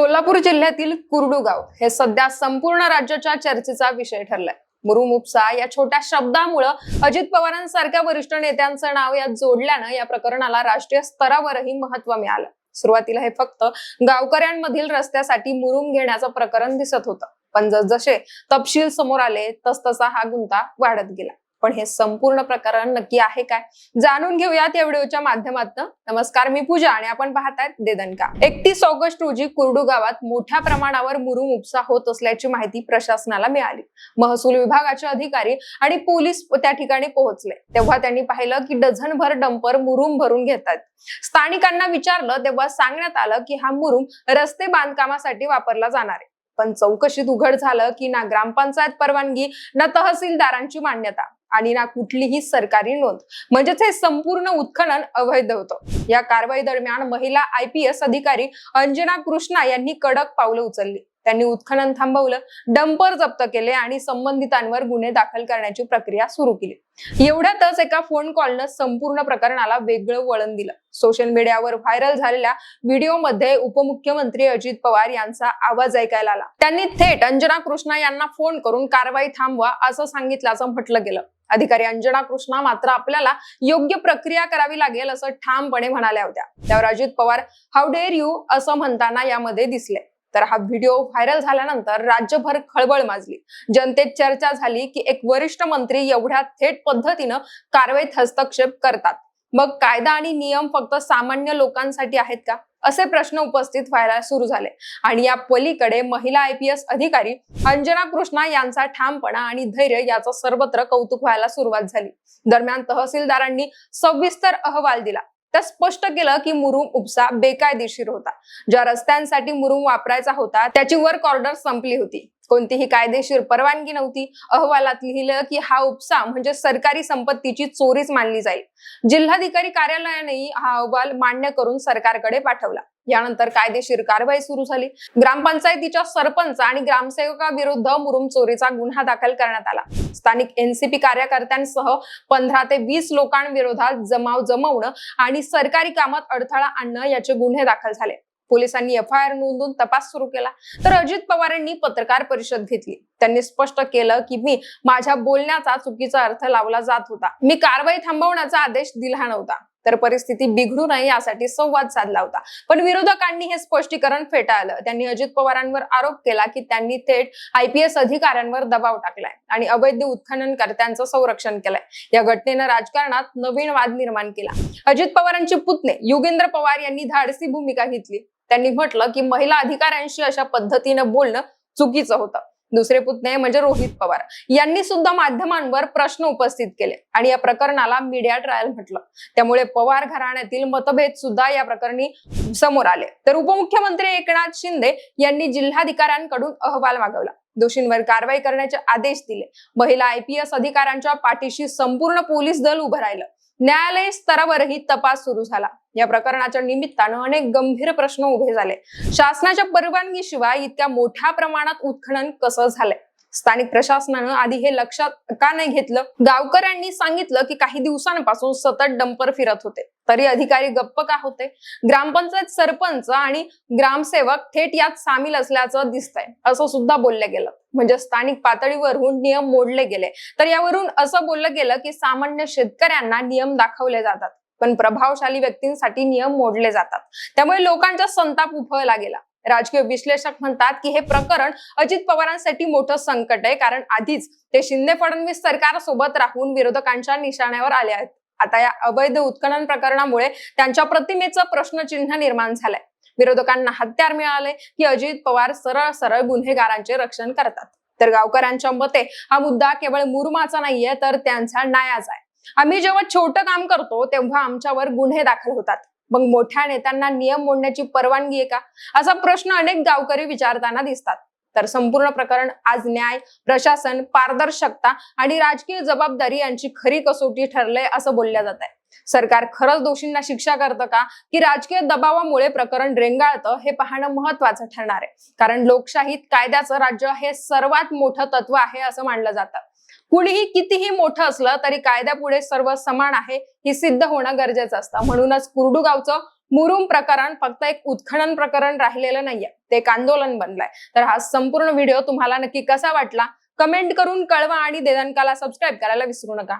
सोलापूर जिल्ह्यातील कुर्डुगाव हे सध्या संपूर्ण राज्याच्या चर्चेचा विषय ठरलाय. मुरुम उपसा या छोट्या शब्दामुळं अजित पवारांसारख्या वरिष्ठ नेत्यांचं नाव यात जोडल्यानं या प्रकरणाला राष्ट्रीय स्तरावरही महत्त्व मिळालं. सुरुवातीला हे फक्त गावकऱ्यांमधील रस्त्यासाठी मुरुम घेण्याचं प्रकरण दिसत होतं. पण जसजसे तपशील समोर आले तसतसा हा गुंता वाढत गेला. पण हे संपूर्ण प्रकरण नक्की आहे काय? जाणून घेऊयात या व्हिडिओच्या माध्यमातून. नमस्कार मी पूजा आणि आपण पाहतायत देदनका. एकतीस ऑगस्ट रोजी कुर्डू गावात मोठ्या प्रमाणावर मुरुम उपसा होत असल्याची माहिती प्रशासनाला मिळाली. महसूल विभागाचे अधिकारी आणि पोलीस त्या ठिकाणी पोहोचले. तेव्हा त्यांनी पाहिलं की डझनभर डंपर मुरुम भरून घेतात स्थानिकांना विचारलं तेव्हा सांगण्यात आलं की हा मुरुम रस्ते बांधकामासाठी वापरला जाणार आहे. पण चौकशीत उघड झालं की ना ग्रामपंचायत परवानगी ना तहसीलदारांची मान्यता. आणि ना कुठलीही सरकारी नोंद. म्हणजेच हे संपूर्ण उत्खनन अवैध होतं. या कारवाई दरम्यान महिला आय पी एस अधिकारी अंजना कृष्णा यांनी कडक पावलं उचलली. त्यांनी उत्खनन थांबवलं डंपर जप्त केले आणि संबंधितांवर गुन्हे दाखल करण्याची प्रक्रिया सुरू केली. एवढ्यातच एका फोन कॉलनं संपूर्ण प्रकरणाला वेगळं वळण दिलं. सोशल मीडियावर व्हायरल झालेल्या व्हिडिओमध्ये उपमुख्यमंत्री अजित पवार यांचा आवाज ऐकायला आला. त्यांनी थेट अंजना कृष्णा यांना फोन करून कारवाई थांबवा असं सांगितल्याचं म्हटलं गेलं. अधिकारी अंजना कृष्णा मात्र आपल्याला योग्य प्रक्रिया करावी लागेल असं ठामपणे म्हणाल्या होत्या. त्यावर Ajit Pawar how dare you असं म्हणताना यामध्ये दिसले. तर हा व्हिडिओ व्हायरल झाल्यानंतर राज्यभर खळबळ माजली. जनतेत चर्चा झाली की एक वरिष्ठ मंत्री एवढ्या थेट पद्धतीनं कारवाईत हस्तक्षेप करतात. मग कायदा आणि नियम फक्त सामान्य लोकांसाठी आहेत का? असे प्रश्न उपस्थित व्हायला सुरू झाले. आणि या पलीकडे महिला आय पी एस अधिकारी अंजना कृष्णा यांचा ठामपणा आणि धैर्य याचं सर्वत्र कौतुक व्हायला सुरुवात झाली. दरम्यान तहसीलदारांनी सविस्तर अहवाल दिला. त्या स्पष्ट केलं की मुरुम उपसा बेकायदेशीर होता. ज्या रस्त्यांसाठी मुरुम वापरायचा होता त्याची वर्क ऑर्डर संपली होती. कोणतीही कायदेशीर परवानगी नव्हती. अहवालात लिहिलं की हा उपसा म्हणजे सरकारी संपत्तीची चोरीच मानली जाईल. जिल्हाधिकारी कार्यालयानेही हा अहवाल मान्य करून सरकारकडे पाठवला. यानंतर कायदेशीर कारवाई सुरू झाली. ग्रामपंचायतीच्या सरपंच आणि ग्रामसेवकाविरुद्ध मुरुम चोरीचा गुन्हा दाखल करण्यात आला. स्थानिक एनसीपी कार्यकर्त्यांसह पंधरा ते वीस लोकांविरोधात जमाव जमवणं आणि सरकारी कामात अडथळा आणणं याचे गुन्हे दाखल झाले. पोलिसांनी एफ आय आर नोंदवून तपास सुरू केला. तर अजित पवारांनी पत्रकार परिषद घेतली. त्यांनी स्पष्ट केलं की मी माझ्या बोलण्याचा चुकीचा अर्थ लावला जात होता. मी कारवाई थांबवण्याचा आदेश दिला नव्हता. तर परिस्थिती बिघडू नये यासाठी संवाद साधला होता. पण विरोधकांनी हे स्पष्टीकरण फेटाळलं. त्यांनी अजित पवारांवर आरोप केला की त्यांनी थेट आयपीएस अधिकाऱ्यांवर दबाव टाकलाय आणि अवैध उत्खननकर्त्यांचं संरक्षण केलंय. या घटनेनं राजकारणात नवीन वाद निर्माण केला. अजित पवारांचे पुतणे युगेंद्र पवार यांनी धाडसी भूमिका घेतली. त्यांनी म्हटलं की महिला अधिकाऱ्यांशी अशा पद्धतीनं बोलणं चुकीचं होतं. दुसरे पुतणे म्हणजे रोहित पवार. यांनी सुद्धा माध्यमांवर प्रश्न उपस्थित केले. आणि या प्रकरणाला मीडिया ट्रायल म्हटलं. त्यामुळे पवार घराण्यातील मतभेद सुद्धा या प्रकरणी समोर आले. तर उपमुख्यमंत्री एकनाथ शिंदे यांनी जिल्हाधिकाऱ्यांकडून अहवाल मागवला. दोषींवर कारवाई करण्याचे आदेश दिले. महिला आयपीएस अधिकाऱ्यांच्या पाठीशी संपूर्ण पोलीस दल उभं राहिलं. न्यायालय स्तरावरही तपास सुरू झाला. या प्रकरणाच्या निमित्तानं अनेक गंभीर प्रश्न उभे झाले. शासनाच्या परवानगीशिवाय इतक्या मोठ्या प्रमाणात उत्खनन कसं झालंय? स्थानिक प्रशासनानं आधी हे लक्षात का नाही घेतलं? गावकऱ्यांनी सांगितलं की काही दिवसांपासून सतत डंपर फिरत होते. तरी अधिकारी गप्प का होते? ग्रामपंचायत सरपंच आणि ग्रामसेवक थेट यात सामील असल्याचं दिसतंय. असं सुद्धा बोललं गेलं. म्हणजे स्थानिक पातळीवरून नियम मोडले गेले. तर यावरून असं बोललं गेलं की सामान्य शेतकऱ्यांना नियम दाखवले जातात. पण प्रभावशाली व्यक्तींसाठी नियम मोडले जातात. त्यामुळे लोकांचा संताप उफळला गेला. राजकीय विश्लेषक म्हणतात की हे प्रकरण अजित पवारांसाठी मोठं संकट आहे कारण आधीच ते शिंदे फडणवीस सरकारसोबत राहून विरोधकांच्या निशाण्यावर आले आहेत. आता या अवैध उत्खनन प्रकरणामुळे त्यांच्या प्रतिमेचं प्रश्नचिन्ह निर्माण झालंय. विरोधकांना हत्यार मिळाले की अजित पवार सरळ सरळ गुन्हेगारांचे रक्षण करतात. तर गावकऱ्यांच्या मते हा मुद्दा केवळ मुरुमाचा नाहीये तर त्यांचा न्यायाचा आहे. आम्ही जेव्हा छोटं काम करतो तेव्हा आमच्यावर गुन्हे दाखल होतात. मग मोठ्या नेत्यांना नियम मोडण्याची परवानगी आहे का? असा प्रश्न अनेक गावकरी विचारताना दिसतात. तर संपूर्ण प्रकरण आज न्याय प्रशासन पारदर्शकता आणि राजकीय जबाबदारी यांची खरी कसोटी ठरलंय असं बोलल्या जात आहे सरकार खरंच दोषींना शिक्षा करतं का? की राजकीय दबावामुळे प्रकरण रेंगाळतं हे पाहणं महत्वाचं ठरणार आहे. कारण लोकशाहीत कायद्याचं राज्य हे सर्वात मोठं तत्व आहे असं मानलं जातं. कुणीही कितीही मोठं असलं तरी कायद्यापुढे सर्व समान आहे हे सिद्ध होणं गरजेचं असतं. म्हणूनच कुरडूगावचं मुरुम प्रकरण फक्त एक उत्खनन प्रकरण राहिलेलं नाहीये. ते एक आंदोलन बनलंय. तर हा संपूर्ण व्हिडिओ तुम्हाला नक्की कसा वाटला? कमेंट करून कळवा आणि देदांकाला सबस्क्राईब करायला विसरू नका.